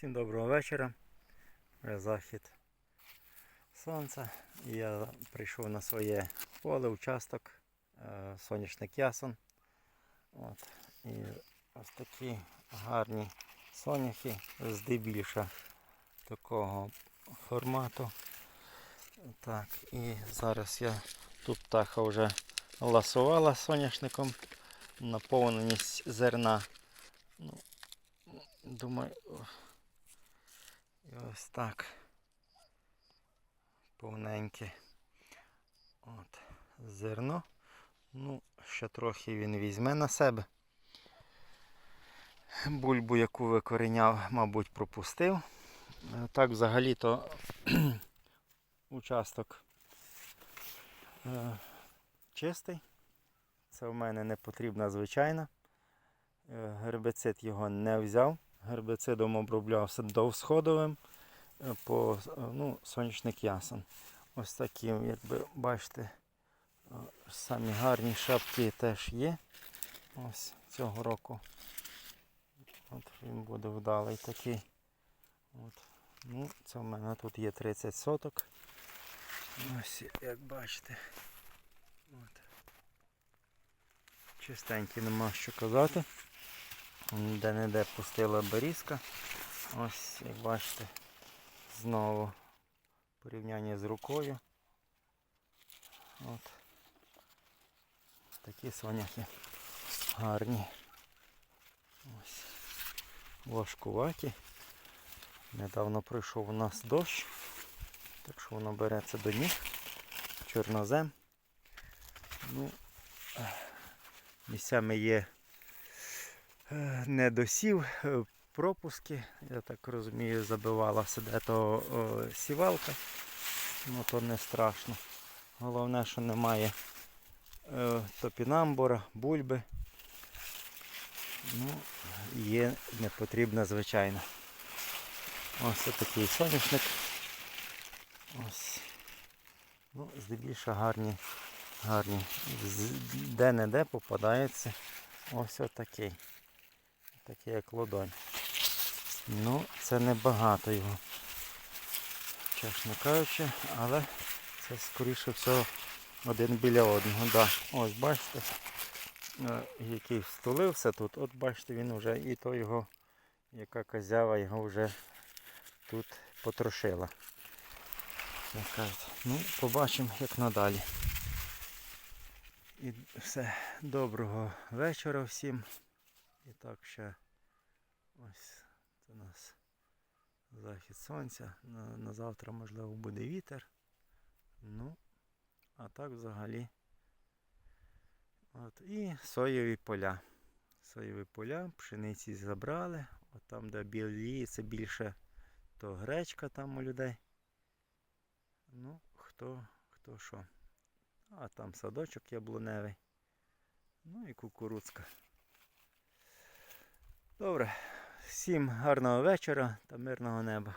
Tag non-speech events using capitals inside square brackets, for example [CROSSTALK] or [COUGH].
Всім доброго вечора. Вже захід сонця. Я прийшов на своє поле, участок, е, соняшник ясон. От. І ось такі гарні соняхи, здебільша такого формату. Так, і зараз я тут птаха вже ласувала соняшником. Наповненість зерна. Ну, думаю, і ось так. Повненьке. От. Зерно. Ну, ще трохи він візьме на себе. Бульбу, яку викоріняв, мабуть, пропустив. Е, Так, взагалі-то [CLEARS THROAT] участок е, чистий. Це в мене не потрібна звичайна. Е, Гербицид його не взяв. Гербицидом оброблявся довсходовим е, по е, ну, сонячник ясен. Ось такі, якби бачите, е, самі гарні шапки теж є. Ось цього року. От він буде вдалий такий. От. Ну, це в мене тут є 30 соток. Ось, як бачите. От. Чистенький, нема що казати. Де-не-де пустила берізка. Ось, як бачите, знову порівняння з рукою. От. Такі соняхи гарні. Ось. Важкуваті. Недавно пройшов у нас дощ, так що воно береться до ніг. Чорнозем. Ну, місцями є е, недосів, е, пропуски, я так розумію, забивалася де то сівалка. Ну то не страшно. Головне, що немає е, топінамбура, бульби. Ну, є не потрібно, звичайно. Ось такий соняшник. Ось. Ну, здебільшого гарні, гарні. Де-не-де попадається ось отакий. Такий як ладонь. Ну, це небагато його. Чесно кажучи, але це скоріше всього один біля одного. Да. Ось бачите, е, який встулився тут. От бачите, він вже і то його, яка козява його вже тут потрошила. Ну, побачимо, як надалі. І все, доброго вечора всім. І так ще ось це у нас захід сонця. На, на завтра можливо буде вітер. Ну, а так взагалі. От, і соєві поля. Соєві поля, пшениці забрали. От там, де білі, це більше то гречка там у людей. Ну, хто, хто що. А там садочок яблуневий. Ну і кукурудзка. Добре. Всім гарного вечора та мирного неба.